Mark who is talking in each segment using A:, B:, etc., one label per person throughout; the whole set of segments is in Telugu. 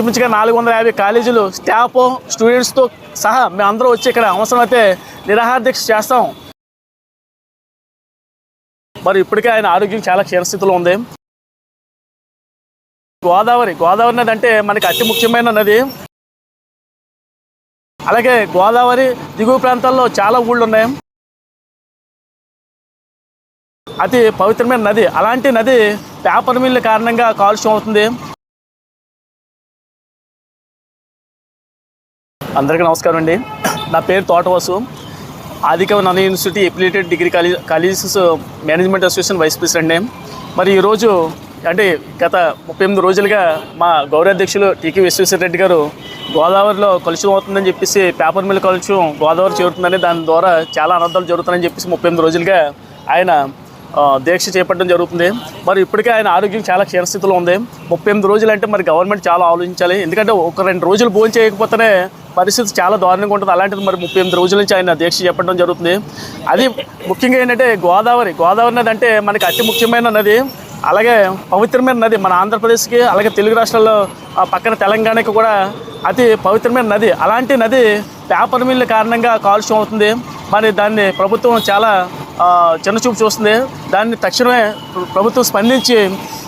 A: ఇంచుమించుగా నాలుగు వందల యాభై కాలేజీలు స్టాఫ్ స్టూడెంట్స్తో సహా మేమందరూ వచ్చి ఇక్కడ అవసరమైతే నిరాహార దీక్ష చేస్తాం. మరి ఇప్పటికే ఆయన ఆరోగ్యం చాలా క్షీణస్థితిలో ఉంది. గోదావరి గోదావరి నది అంటే మనకి అతి ముఖ్యమైన నది. అలాగే గోదావరి దిగువ ప్రాంతాల్లో చాలా ఊళ్ళు ఉన్నాయి. అతి పవిత్రమైన నది. అలాంటి నది పేపర్ మిల్లు కారణంగా కాలుష్యం అవుతుంది. అందరికీ నమస్కారం అండి. నా పేరు తోటవాసు ఆదికవి నన్న university affiliated degree college colleges management association vice president మరి ఈరోజు అంటే గత ముప్పై ఎనిమిది రోజులుగా మా గౌరవ అధ్యక్షులు టీకే విశ్వేశ్వర రెడ్డి గారు గోదావరిలో కలుషితం అవుతుందని చెప్పేసి పేపర్ మిల్ కలుషితం గోదావరి చేరుతుందని దాని ద్వారా చాలా అనర్థాలు జరుగుతున్నాయని చెప్పేసి ముప్పై ఎనిమిది రోజులుగా ఆయన దీక్ష చేపట్టడం జరుగుతుంది. మరి ఇప్పటికే ఆయన ఆరోగ్యం చాలా క్షీణస్థితిలో ఉంది. ముప్పై ఎనిమిది రోజులు అంటే మరి గవర్నమెంట్ చాలా ఆలోచించాలి. ఎందుకంటే ఒక రెండు రోజులు భోజనం చేయకపోతేనే పరిస్థితి చాలా దారుణంగా ఉంటుంది. అలాంటిది మరి ముప్పై ఎనిమిది రోజుల నుంచి ఆయన దీక్ష చేపట్టడం జరుగుతుంది. అది ముఖ్యంగా ఏంటంటే గోదావరి గోదావరి నది అంటే మనకి అతి ముఖ్యమైన నది. అలాగే పవిత్రమైన నది మన ఆంధ్రప్రదేశ్కి అలాగే తెలుగు రాష్ట్రాల్లో పక్కన తెలంగాణకి కూడా అతి పవిత్రమైన నది. అలాంటి నది పేపర్ మిల్లు కారణంగా కాలుష్యం అవుతుంది. మరి దాన్ని ప్రభుత్వం చాలా చిన్నచూపు చూస్తుంది. దాన్ని తక్షణమే ప్రభుత్వం స్పందించి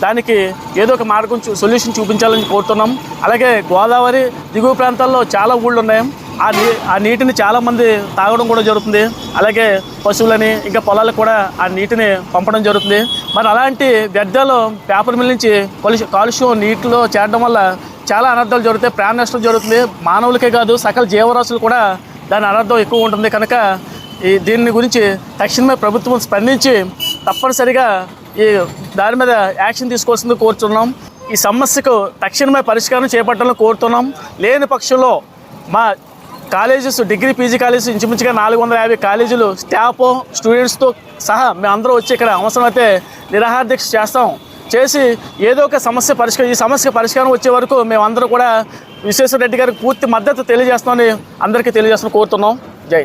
A: దానికి ఏదో ఒక మార్గం సొల్యూషన్ చూపించాలని కోరుతున్నాం. అలాగే గోదావరి దిగువ ప్రాంతాల్లో చాలా ఊళ్ళు ఉన్నాయి. ఆ నీ ఆ నీటిని చాలామంది తాగడం కూడా జరుగుతుంది. అలాగే పశువులని ఇంకా పొలాలకు కూడా ఆ నీటిని పంపడం జరుగుతుంది. మరి అలాంటి వ్యర్థాలు పేపర్ మిల్ నుంచి కాలుష్య కాలుష్యం నీటిలో చేరడం వల్ల చాలా అనర్థాలు జరుగుతాయి. ప్రాణ నష్టం జరుగుతుంది. మానవులకే కాదు సకల జీవరాశులు కూడా దాని అనర్థం ఎక్కువ ఉంటుంది. కనుక ఈ దీని గురించి తక్షణమే ప్రభుత్వం స్పందించి తప్పనిసరిగా ఈ దాని మీద యాక్షన్ తీసుకోవాల్సింది కోరుతున్నాం ఈ సమస్యకు తక్షణమే పరిష్కారం చేపట్టాలని కోరుతున్నాం. లేని పక్షంలో మా కాలేజెస్ డిగ్రీ పీజీ కాలేజెస్ ఇంచుమించుగా నాలుగు వందల యాభై కాలేజీలు స్టాఫ్ స్టూడెంట్స్తో సహా మేమందరూ వచ్చి ఇక్కడ అవసరమైతే నిరాహార దీక్ష చేస్తాం. చేసి ఏదో ఒక సమస్య పరిష్కారం ఈ సమస్య పరిష్కారం వచ్చే వరకు మేమందరూ కూడా విశ్వేశ్వర రెడ్డి గారికి పూర్తి మద్దతు తెలియజేస్తామని అందరికీ తెలియజేస్తామని కోరుతున్నాం. జై